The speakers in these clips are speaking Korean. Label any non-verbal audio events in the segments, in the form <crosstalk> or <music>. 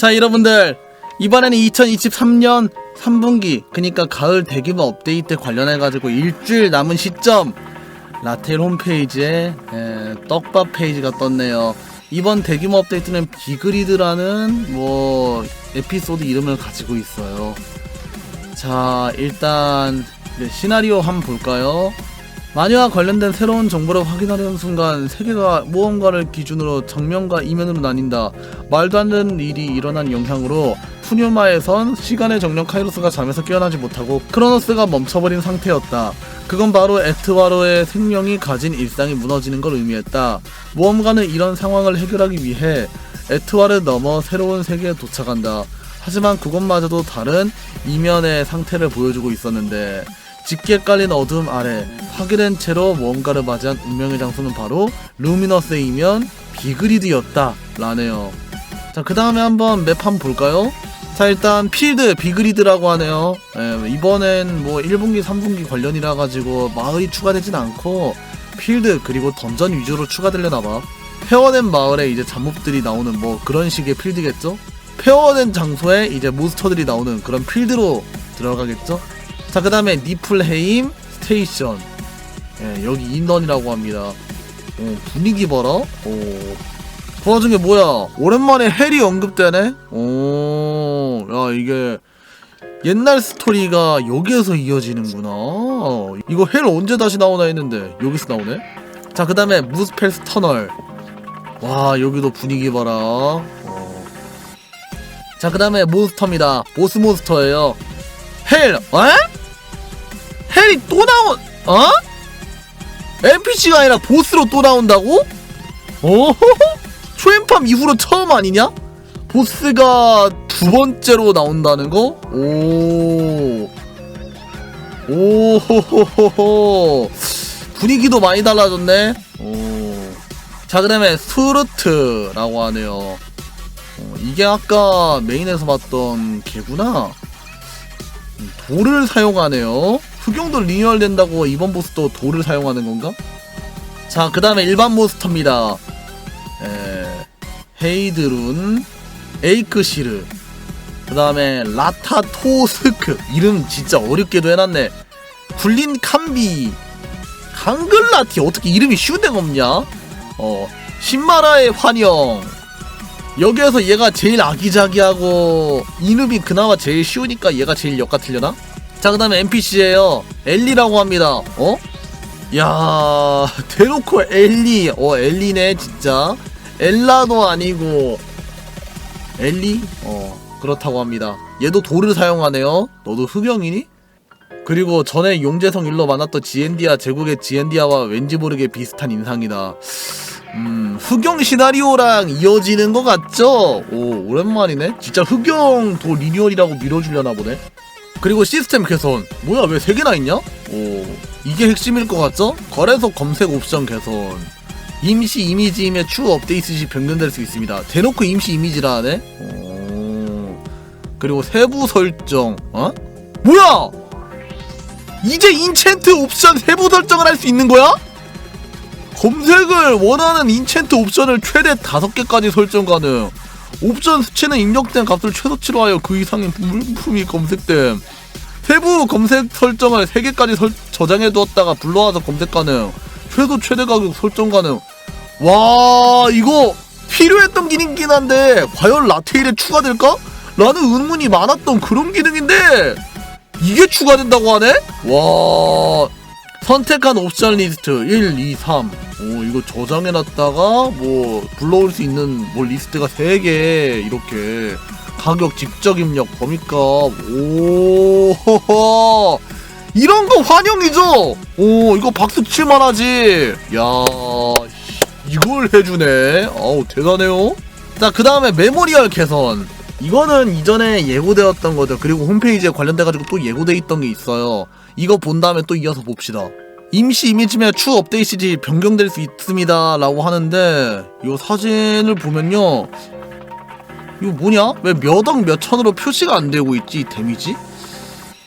자 여러분들. 이번에는 2023년 3분기 그니까 가을 대규모 업데이트 관련해가지고 일주일 남은 시점. 라텔 홈페이지에 에, 떡밥 페이지가 떴네요. 이번 대규모 업데이트는 비그리드라는 뭐 에피소드 이름을 가지고 있어요. 자 일단 네, 시나리오 한번 볼까요 마녀와 관련된 새로운 정보를 확인하려는 순간 세계가 무언가를 기준으로 정면과 이면으로 나뉜다. 말도 안 되는 일이 일어난 영향으로 푸뉴마에선 시간의 정령 카이로스가 잠에서 깨어나지 못하고 크로노스가 멈춰버린 상태였다. 그건 바로 에트와로의 생명이 가진 일상이 무너지는 걸 의미했다. 모험가는 이런 상황을 해결하기 위해 에트와를 넘어 새로운 세계에 도착한다. 하지만 그것마저도 다른 이면의 상태를 보여주고 있었는데 짙게 깔린 어둠 아래 파괴된 채로 무언가를 맞이한 운명의 장소는 바로 루미너스의 이면 비그리드였다 라네요 자 그 다음에 한번 맵 한번 볼까요? 자 일단 필드 비그리드라고 하네요 예, 이번엔 뭐 1분기 3분기 관련이라 가지고 마을이 추가되진 않고 필드 그리고 던전 위주로 추가되려나봐 폐허된 마을에 이제 잡몹들이 나오는 뭐 그런 식의 필드겠죠? 폐허된 장소에 이제 몬스터들이 나오는 그런 필드로 들어가겠죠? 자, 그 다음에 니플헤임 스테이션. 예, 여기 인원이라고 합니다. 오, 분위기 봐라. 오. 그 와중에 뭐야? 오랜만에 헬이 언급되네? 오, 야, 이게 옛날 스토리가 여기에서 이어지는구나. 이거 헬 언제 다시 나오나 했는데 여기서 나오네? 자, 그 다음에 무스펠스 터널. 와, 여기도 분위기 봐라. 어. 자, 그 다음에 몬스터입니다. 보스 몬스터예요. 헬, 어? 헬이 또 나온, 어? NPC가 아니라 보스로 또 나온다고? 어? <laughs> 초엠팜 이후로 처음 아니냐? 보스가 두 번째로 나온다는 거? 오. 오호호호호. 분위기도 많이 달라졌네? 오. 자, 그 다음에 스루트라고 하네요. 어, 이게 아까 메인에서 봤던 개구나? 음, 돌을 사용하네요. 흑용도 리뉴얼 된다고 이번 보스도 돌을 사용하는 건가? 자, 그 다음에 일반 몬스터입니다. 에, 헤이드룬, 에이크시르, 그 다음에 라타토스크. 이름 진짜 어렵게도 해놨네. 굴린 캄비, 강글라티. 어떻게 이름이 쉬운 데가 없냐? 어, 신마라의 환영. 여기에서 얘가 제일 아기자기하고 이름이 그나마 제일 쉬우니까 얘가 제일 역 같으려나? 자, 그 다음에 NPC예요. 엘리라고 합니다. 어? 야, <laughs> 대놓고 엘리. 어, 엘리네, 진짜. 엘라도 아니고, 엘리? 어, 그렇다고 합니다. 얘도 돌을 사용하네요. 너도 흑영이니? 그리고 전에 용재성 일로 만났던 지엔디아 제국의 지엔디아와 왠지 모르게 비슷한 인상이다. 음, 흑영 시나리오랑 이어지는 것 같죠? 오, 오랜만이네? 진짜 흑영 도 리뉴얼이라고 밀어주려나 보네? 그리고 시스템 개선. 뭐야, 왜세 개나 있냐? 오, 이게 핵심일 것 같죠? 거래소 검색 옵션 개선. 임시 이미지 임의 추후 업데이트 시 변경될 수 있습니다. 대놓고 임시 이미지라 하네? 오, 그리고 세부 설정, 어? 뭐야! 이제 인챈트 옵션 세부 설정을 할 수 있는 거야? 검색을 원하는 인챈트 옵션을 최대 5개까지 설정 가능. 옵션 수치는 입력된 값을 최소치로 하여 그 이상의 물품이 검색됨. 세부 검색 설정을 3개까지 설, 저장해 두었다가 불러와서 검색 가능. 최소 최대 가격 설정 가능. 와, 이거 필요했던 기능이긴 한데 과연 라테일에 추가될까? 라는 의문이 많았던 그런 기능인데 이게 추가된다고 하네? 와, 선택한 옵션 리스트 1, 2, 3. 오, 이거 저장해놨다가 뭐 불러올 수 있는 뭐 리스트가 3개 이렇게 가격 직접 입력 범위값 오 이런 거 환영이죠. 오 이거 박수 칠만 하지. 야 이걸 해주네. 아우 대단해요. 자 그 다음에 메모리얼 개선. 이거는 이전에 예고되었던 거죠. 그리고 홈페이지에 관련돼가지고 또 예고돼 있던 게 있어요. 이거 본 다음에 또 이어서 봅시다. 임시 이미지면 추후 업데이트 시 변경될 수 있습니다. 라고 하는데, 이 사진을 보면요. 이거 뭐냐? 왜 몇 억 몇천으로 표시가 안 되고 있지, 이 데미지?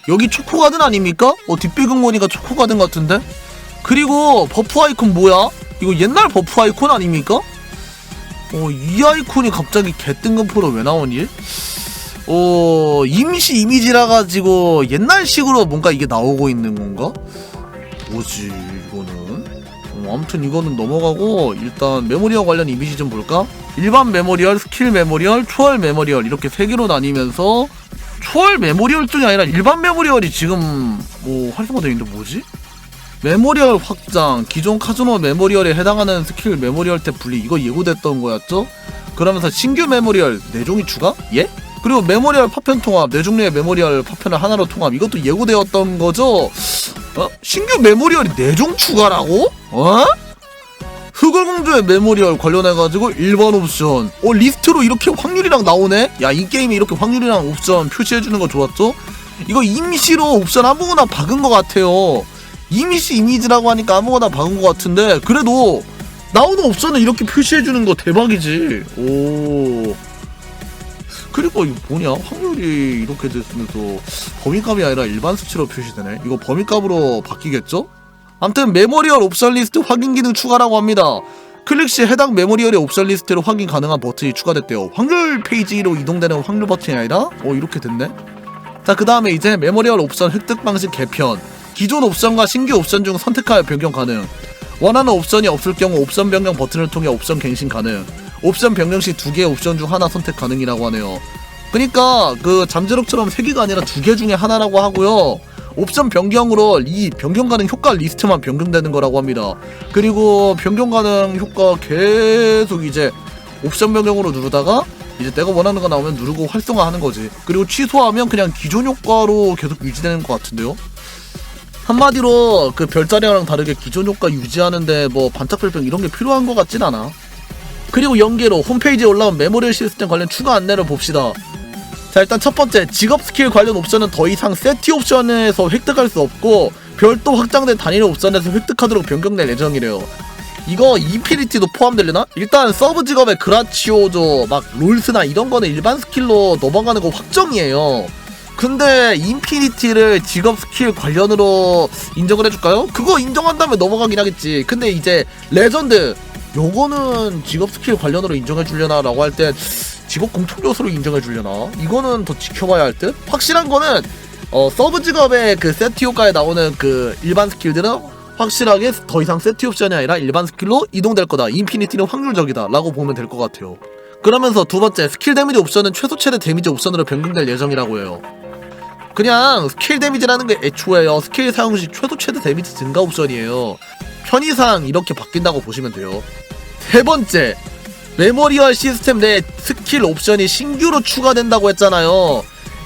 여기 초코가든 아닙니까? 어, 뒷배경 보니까 초코가든 같은데? 그리고 버프 아이콘 뭐야? 이거 옛날 버프 아이콘 아닙니까? 어, 이 아이콘이 갑자기 개뜬금포로 왜 나오니? 어, 임시 이미지라 가지고 옛날식으로 뭔가 이게 나오고 있는 건가? 뭐지, 이거는? 어, 아무튼 이거는 넘어가고 일단 메모리어 관련 이미지 좀 볼까? 일반 메모리얼, 스킬 메모리얼, 초월 메모리얼 이렇게 세 개로 나뉘면서 초월 메모리얼 쪽이 아니라 일반 메모리얼이 지금 뭐 활성화되어 있는데 뭐지? 메모리얼 확장, 기존 카즈노 메모리얼에 해당하는 스킬 메모리얼 탭 분리 이거 예고됐던 거였죠? 그러면서 신규 메모리얼 4종이 추가? 예? 그리고 메모리얼 파편 통합, 4종류의 메모리얼 파편을 하나로 통합 이것도 예고되었던 거죠? 어? 신규 메모리얼이 4종 추가라고? 어? 흑월공주의 메모리얼 관련해가지고 일반 옵션 어 리스트로 이렇게 확률이랑 나오네? 야 이 게임에 이렇게 확률이랑 옵션 표시해주는 거 좋았죠? 이거 임시로 옵션 아무거나 박은 것 같아요 임시 이미지라고 하니까 아무거나 박은 것 같은데 그래도 나오는 옵션을 이렇게 표시해주는 거 대박이지. 오. 그리고 이거 뭐냐? 확률이 이렇게 됐으면서 범위값이 아니라 일반 수치로 표시되네. 이거 범위값으로 바뀌겠죠? 암튼 메모리얼 옵션 리스트 확인 기능 추가라고 합니다. 클릭 시 해당 메모리얼의 옵션 리스트로 확인 가능한 버튼이 추가됐대요. 확률 페이지로 이동되는 확률 버튼이 아니라? 어 이렇게 됐네? 자 그 다음에 이제 메모리얼 옵션 획득 방식 개편 기존 옵션과 신규 옵션 중 선택하여 변경 가능. 원하는 옵션이 없을 경우 옵션 변경 버튼을 통해 옵션 갱신 가능. 옵션 변경 시 두 개의 옵션 중 하나 선택 가능이라고 하네요. 그니까 그 잠재력처럼 세 개가 아니라 두 개 중에 하나라고 하고요. 옵션 변경으로 이 변경 가능 효과 리스트만 변경되는 거라고 합니다. 그리고 변경 가능 효과 계속 이제 옵션 변경으로 누르다가 이제 내가 원하는 거 나오면 누르고 활성화하는 거지. 그리고 취소하면 그냥 기존 효과로 계속 유지되는 것 같은데요 한마디로 그 별자리랑 다르게 기존 효과 유지하는데 뭐 반짝 별병 이런 게 필요한 것 같진 않아. 그리고 연계로 홈페이지에 올라온 메모리 시스템 관련 추가 안내를 봅시다. 자 일단 첫 번째 직업 스킬 관련 옵션은 더 이상 세티 옵션에서 획득할 수 없고 별도 확장된 단일 옵션에서 획득하도록 변경될 예정이래요. 이거 인피니티도 포함되려나? 일단 서브 직업의 그라치오조 막 롤스나 이런 거는 일반 스킬로 넘어가는 거 확정이에요. 근데 인피니티를 직업 스킬 관련으로 인정을 해줄까요? 그거 인정한다면 넘어가긴 하겠지. 근데 이제 레전드 요거는 직업 스킬 관련으로 인정해 주려나 라고 할 때 직업 공통 요소로 인정해 주려나 이거는 더 지켜봐야 할 듯. 확실한 거는 어 서브 직업의 그 세트 효과에 나오는 그 일반 스킬들은 확실하게 더 이상 세트 옵션이 아니라 일반 스킬로 이동될 거다. 인피니티는 확률적이다. 라고 보면 될 것 같아요. 그러면서 두 번째 스킬 데미지 옵션은 최소 최대 데미지 옵션으로 변경될 예정이라고 해요. 그냥 스킬 데미지라는 게 애초에요. 스킬 사용 시 최소 최대 데미지 증가 옵션이에요. 편의상 이렇게 바뀐다고 보시면 돼요. 세 번째, 메모리얼 시스템 내 스킬 옵션이 신규로 추가된다고 했잖아요.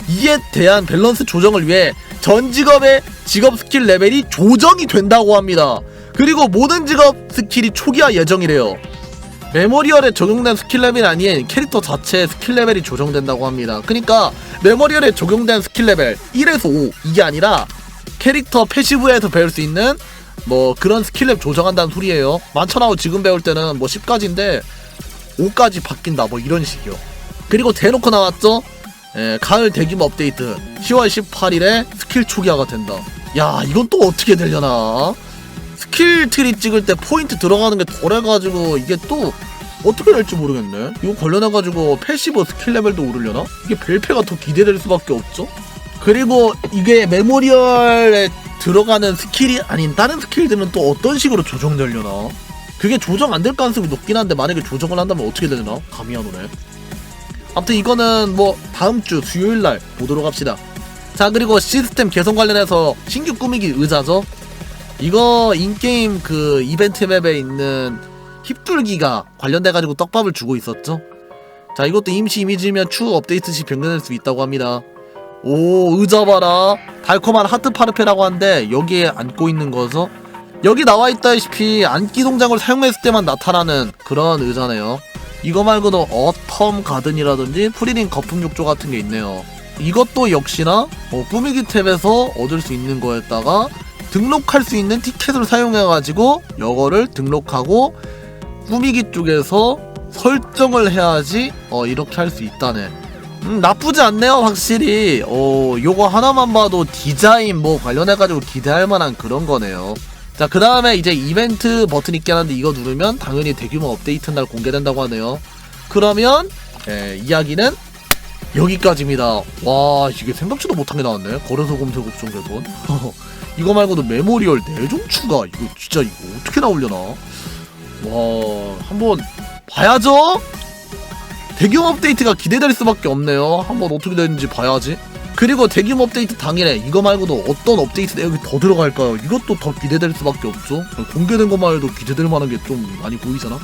이에 대한 밸런스 조정을 위해 전 직업의 직업 스킬 레벨이 조정이 된다고 합니다. 그리고 모든 직업 스킬이 초기화 예정이래요. 메모리얼에 적용된 스킬 레벨이 아닌 캐릭터 자체의 스킬 레벨이 조정된다고 합니다. 그러니까 메모리얼에 적용된 스킬 레벨 1에서 5 이게 아니라 캐릭터 패시브에서 배울 수 있는 뭐 그런 스킬 랩 조정한다는 소리예요. 많잖아 지금 배울 때는 뭐 10까지인데 5까지 바뀐다 뭐 이런 식이요. 그리고 대놓고 나왔죠. 예, 가을 대규모 업데이트 10월 18일에 스킬 초기화가 된다. 야 이건 또 어떻게 되려나? 스킬 트리 찍을 때 포인트 들어가는 게 덜해가지고 이게 또 어떻게 될지 모르겠네. 이거 관련해가지고 패시브 스킬 레벨도 오르려나? 이게 벨페가 더 기대될 수밖에 없죠? 그리고 이게 메모리얼에 들어가는 스킬이 아닌 다른 스킬들은 또 어떤 식으로 조정되려나? 그게 조정 안 될 가능성이 높긴 한데 만약에 조정을 한다면 어떻게 되나? 감이 안 오네. 아무튼 이거는 뭐 다음 주 수요일 날 보도록 합시다. 자 그리고 시스템 개선 관련해서 신규 꾸미기 의자죠. 이거 인게임 그 이벤트 맵에 있는 힙뚫기가 관련돼가지고 떡밥을 주고 있었죠. 자 이것도 임시 이미지면 추후 업데이트 시 변경될 수 있다고 합니다. 오 의자 봐라 달콤한 하트 파르페라고 하는데 여기에 앉고 있는 거죠. 여기 나와 있다시피 앉기 동작을 사용했을 때만 나타나는 그런 의자네요. 이거 말고도 어텀 가든이라든지 프리링 거품 욕조 같은 게 있네요. 이것도 역시나 어, 꾸미기 탭에서 얻을 수 있는 거에다가 등록할 수 있는 티켓을 사용해가지고 이거를 등록하고 꾸미기 쪽에서 설정을 해야지 어 이렇게 할 수 있다네. 음 나쁘지 않네요 확실히. 어 요거 하나만 봐도 디자인 뭐 관련해가지고 기대할 만한 그런 거네요. 자, 그 다음에 이제 이벤트 버튼 있긴 한데 이거 누르면 당연히 대규모 업데이트 날 공개된다고 하네요. 그러면 예, 이야기는 여기까지입니다. 와 이게 생각지도 못한 게 나왔네. 거래소 검색 옵션 개선. <laughs> 이거 말고도 메모리얼 내종 추가 이거 진짜 이거 어떻게 나오려나? 와 한번 봐야죠. 대규모 업데이트가 기대될 수밖에 없네요. 한번 어떻게 되는지 봐야지. 그리고 대규모 업데이트 당일에 이거 말고도 어떤 업데이트 내용이 더 들어갈까요? 이것도 더 기대될 수밖에 없죠. 공개된 것만 해도 기대될 만한 게 좀 많이 보이잖아.